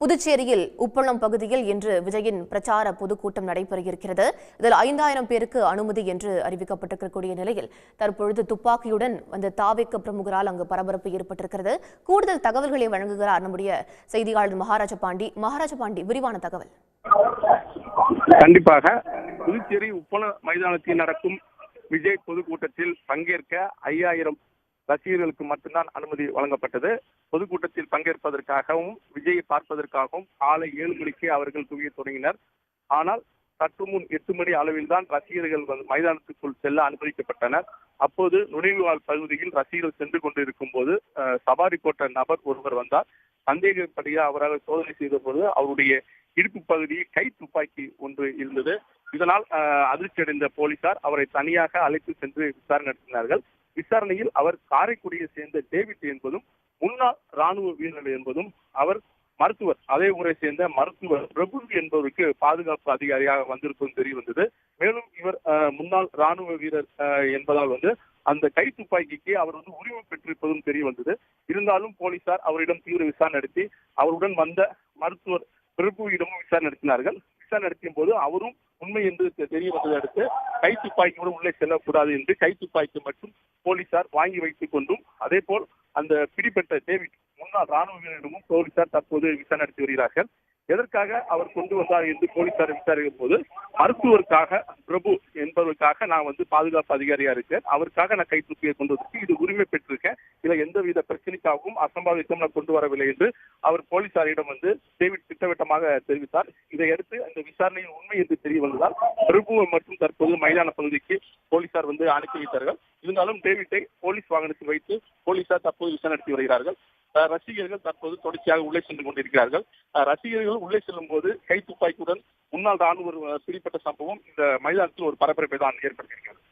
புதுச்சேரியில் உப்பளம் பகுதியில் இன்று விஜயின் பிரச்சார பொதுக்கூட்டம் நடைபெற இருக்கிறது இதில் ஐந்தாயிரம் பேருக்கு அனுமதி என்று அறிவிக்கப்பட்டிருக்கக்கூடிய நிலையில் தற்பொழுது துப்பாக்கியுடன் வந்த தாவேக்க பிரமுகரால் அங்கு பரபரப்பு ஏற்பட்டிருக்கிறது. கூடுதல் தகவல்களை வழங்குகிறார் நம்முடைய செய்தியாளர் மகாராஜ பாண்டி. மகாராஜ பாண்டி விரிவான தகவல். கண்டிப்பாக புதுச்சேரி உப்பள மைதானத்தில் நடக்கும் விஜய் பொதுக்கூட்டத்தில் பங்கேற்க ஐயாயிரம் ரசிகர்களுக்கு மட்டும்தான் அனுமதி வழங்கப்பட்டது. பொதுக்கூட்டத்தில் பங்கேற்பதற்காகவும் விஜயை பார்ப்பதற்காகவும் காலை ஏழு மணிக்கே அவர்கள் குவிய தொடங்கினர். ஆனால் சற்று முன் எட்டு மணி அளவில் தான் ரசிகர்கள் மைதானத்துக்குள் செல்ல அனுமதிக்கப்பட்டனர். அப்போது நுழைவுவாழ் பகுதியில் ரசிகர்கள் சென்று கொண்டிருக்கும் போது சவாரி போட்ட நபர் ஒருவர் வந்தார். சந்தேகப்படியாக அவரால் சோதனை செய்த போது அவருடைய இடுப்பு பகுதியில் கை துப்பாக்கி ஒன்று இருந்தது. இதனால் அஹ், அதிர்ச்சியடைந்த போலீசார் அவரை தனியாக அழைத்து சென்று விசாரணை நடத்தினார்கள். விசாரணையில் அவர் காரைக்குடியை சேர்ந்த டேவிட் என்பதும் முன்னாள் ராணுவ வீரர் என்பதும் அவர் மருத்துவர் அதே ஊரை சேர்ந்த மருத்துவர் பிரபு என்பவருக்கு பாதுகாப்பு அதிகாரியாக வந்திருப்பதும் தெரிய வந்தது. மேலும் இவர் முன்னாள் ராணுவ வீரர் என்பதால் வந்து அந்த கை துப்பாக்கிக்கு அவர் வந்து உரிமை பெற்றிருப்பதும் தெரிய வந்தது. இருந்தாலும் போலீசார் அவரிடம் தீவிர விசாரணை நடத்தி அவருடன் வந்த மருத்துவர் பிரபுவிடமும் விசாரணை நடத்தினார்கள். விசாரணை நடத்தியும் போது அவரும் உண்மை என்று தெ- தெரிய வந்ததை அடுத்து கை துப்பாக்கியோடு உள்ளே செல்லக்கூடாது என்று கை துப்பாக்கி மட்டும் போலீசார் வாங்கி வைத்துக் கொண்டும் அதே போல் அந்த பிடிபட்ட டேவிட் முன்னாள் ராணுவ வீரரிடமும் போலீசார் தற்போது விசாரணை நடத்தி வருகிறார்கள். எதற்காக அவர் கொண்டு வந்தார் என்று போலீசார் விசாரிக்கும் போது மருத்துவருக்காக பிரபு என்பவருக்காக நான் வந்து பாதுகாப்பு அதிகாரியா இருக்கேன். அவருக்காக நான் கை கொண்டு வந்து இது உரிமை பெற்றிருக்கேன். இதுல எந்தவித பிரச்சனைக்காகவும் அசம்பாவிதம் நான் கொண்டு வரவில்லை என்று அவர் போலீசாரிடம் வந்து டேவிட் திட்டவட்டமாக தெரிவித்தார். இதையடுத்து அந்த விசாரணையின் உண்மை என்று தெரிய வந்ததால் பிரபு மற்றும் தற்போது மைதான பகுதிக்கு போலீசார் வந்து அனுப்பி வைத்தார்கள். இருந்தாலும் டேவிட்டை போலீஸ் வாகனத்தில் வைத்து போலீசார் தற்போது விசாரணை நடத்தி வருகிறார்கள். ரசிகர்கள் தற்போது தொடர்ச்சியாக உள்ளே சென்று கொண்டிருக்கிறார்கள். ரசிகர்கள் உள்ளே செல்லும் போது கை துப்பாக்கியுடன் முன்னாள் ராணுவர் பிடிப்பட்ட சம்பவம் இந்த மைதானத்தில் ஒரு பரபரப்பை தான் ஏற்படுத்தியிருக்கிறது.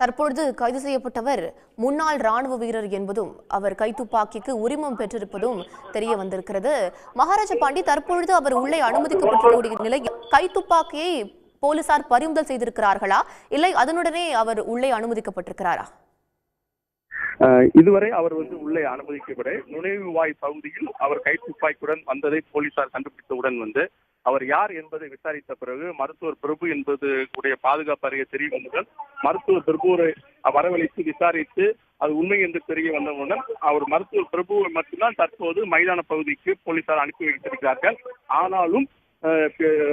தற்பொழுது கைது செய்யப்பட்டவர் முன்னாள் ராணுவ வீரர் என்பதும் அவர் கைத்துப்பாக்கிக்கு உரிமம் பெற்றிருப்பதும் தெரிய வந்திருக்கிறது. மகாராஜ பாண்டி தற்பொழுது அவர் உள்ளே அனுமதிக்கப்பட்டுள்ள நிலையில் கைத்துப்பாக்கியை போலீசார் பறிமுதல் செய்திருக்கிறார்களா? இல்லை அதனுடனே அவர் உள்ளே அனுமதிக்கப்பட்டிருக்கிறாரா? இதுவரை அவர் வந்து உள்ளே அனுமதிக்கப்பட நுழைவுவாய் பகுதியில் அவர் கைத்துப்பாய்க்குடன் வந்ததை போலீசார் கண்டுபிடித்தவுடன் வந்து அவர் யார் என்பதை விசாரித்த பிறகு மருத்துவர் பிரபு என்பது கூடிய பாதுகாப்பு அறிய தெரிய வந்தவுடன் மருத்துவர் பிரபுவை வரவழைத்து விசாரித்து அது உண்மை என்று தெரிய வந்தவுடன் அவர் மருத்துவர் பிரபுவை மட்டும்தான் தற்போது மைதான பகுதிக்கு போலீசார் அனுப்பி வைத்திருக்கிறார்கள். ஆனாலும்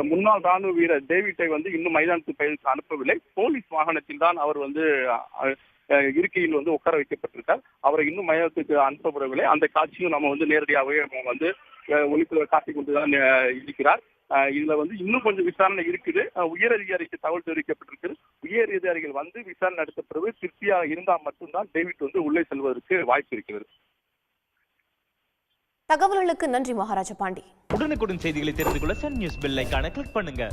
முன்னாள் ராணுவ வீரர் டேவிட்டை வந்து இன்னும் மைதானத்துக்கு பயிற்சி அனுப்பவில்லை. போலீஸ் வாகனத்தில் தான் அவர் வந்து இருக்கையில் வந்து உட்கார வைக்கப்பட்டிருக்கார். அவரை இன்னும் மைதானத்துக்கு அனுப்பப்படவில்லை. அந்த காட்சியும் நம்ம வந்து நேரடியாகவே நம்ம வந்து அஹ், காட்டிக் கொண்டுதான் இருக்கிறார். இதுல வந்து இன்னும் கொஞ்சம் விசாரணை இருக்குது. உயர் அதிகாரிக்கு தகவல் தெரிவிக்கப்பட்டிருக்கு உயர் அதிகாரிகள் வந்து விசாரணை நடத்த பிறகு திருப்தியாக இருந்தால் மட்டும்தான் டேவிட் வந்து உள்ளே செல்வதற்கு வாய்ப்பு இருக்கிறது. தகவல்களுக்கு நன்றி மகாராஜ பாண்டி. உடனுக்குடன் செய்திகளை தெரிந்து கொள்ள சன் நியூஸ் பெல் ஐக்கான கிளிக் பண்ணுங்க.